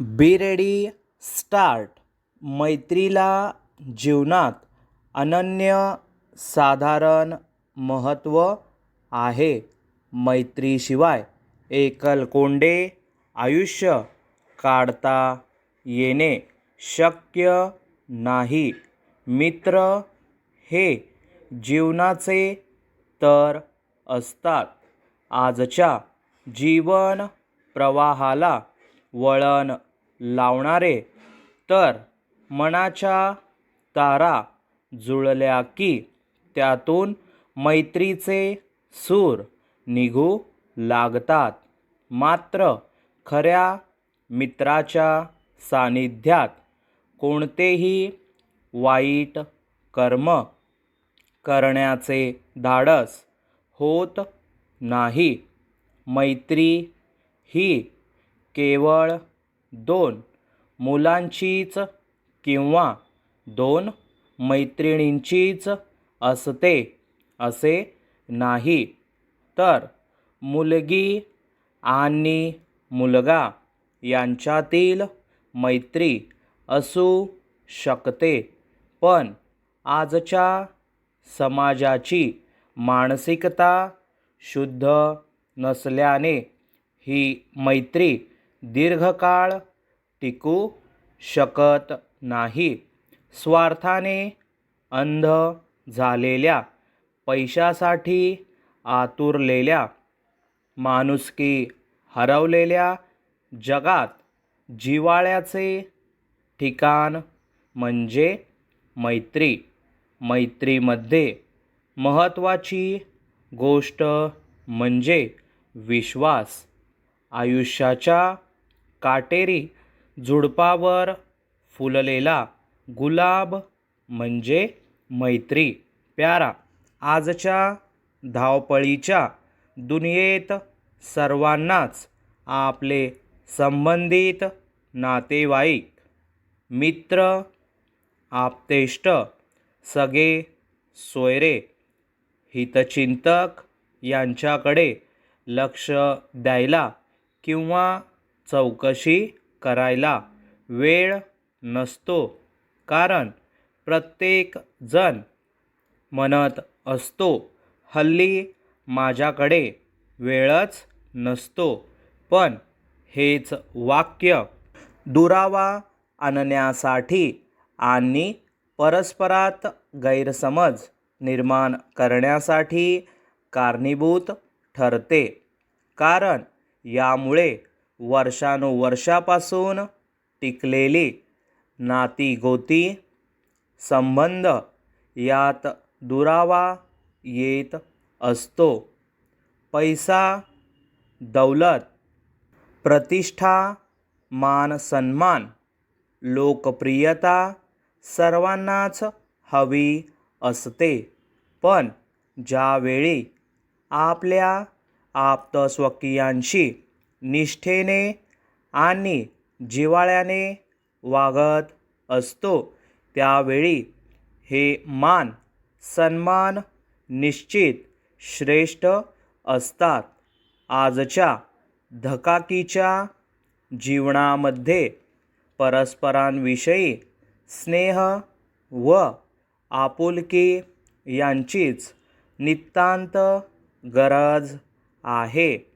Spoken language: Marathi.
Be ready start. मैत्रीला जीवनात अनन्य साधारण महत्त्व आहे. मैत्रीशिवाय एकलकोंडे आयुष्य काढता येणे शक्य नाही. मित्र हे जीवनाचे तर असतात. आजच्या जीवन प्रवाहाला वळण लावणारे. तर मनाच्या तारा जुळल्या की त्यातून मैत्रीचे सूर निघू लागतात. मात्र खऱ्या मित्राच्या सानिध्यात कोणतेही वाईट कर्म करण्याचे धाडस होत नाही. मैत्री ही केवळ दोन मुलांचीच किंवा दोन मैत्रिणींचीच असते असे नाही. तर मुलगी आणि मुलगा यांच्यातील मैत्री असू शकते पण आजच्या समाजाची मानसिकता शुद्ध नसल्याने ही मैत्री दीर्घकाळ टिकू शकत नाही. स्वार्थाने अंध झालेल्या पैशासाठी आतुरलेल्या माणुसकी हरवलेल्या जगात जिव्हाळ्याचे ठिकाण म्हणजे मैत्री. मैत्रीमध्ये महत्त्वाची गोष्ट म्हणजे विश्वास. आयुष्याच्या काटेरी झुडपावर फुललेला गुलाब म्हणजे मैत्री. प्यारा आजच्या धावपळीच्या दुनियेत सर्वांनाच आपले संबंधित नातेवाईक मित्र आप्तेष्ट सगळे सोयरे हितचिंतक यांच्याकडे लक्ष द्यायला किंवा चौकशी करायला वेळ नसतो. कारण प्रत्येकजण म्हणत असतो हल्ली माझ्याकडे वेळच नसतो. पण हेच वाक्य दुरावा आणण्यासाठी आणि परस्परात गैरसमज निर्माण करण्यासाठी कारणीभूत ठरते. कारण यामुळे वर्षानुवर्षापासून टिकलेली नातीगोती संबंध यात दुरावा येत असतो. पैसा दौलत प्रतिष्ठा मान सन्मान लोकप्रियता सर्वांनाच हवी असते. पण ज्यावेळी आपल्या आप्तस्वकीयांशी निष्ठेने आणि जिव्हाळ्याने वागत असतो त्यावेळी हे मान सन्मान निश्चित श्रेष्ठ असतात. आजच्या धकाकीच्या जीवनामध्ये परस्परांविषयी स्नेह व आपुलकी यांचीच नितांत गरज आहे.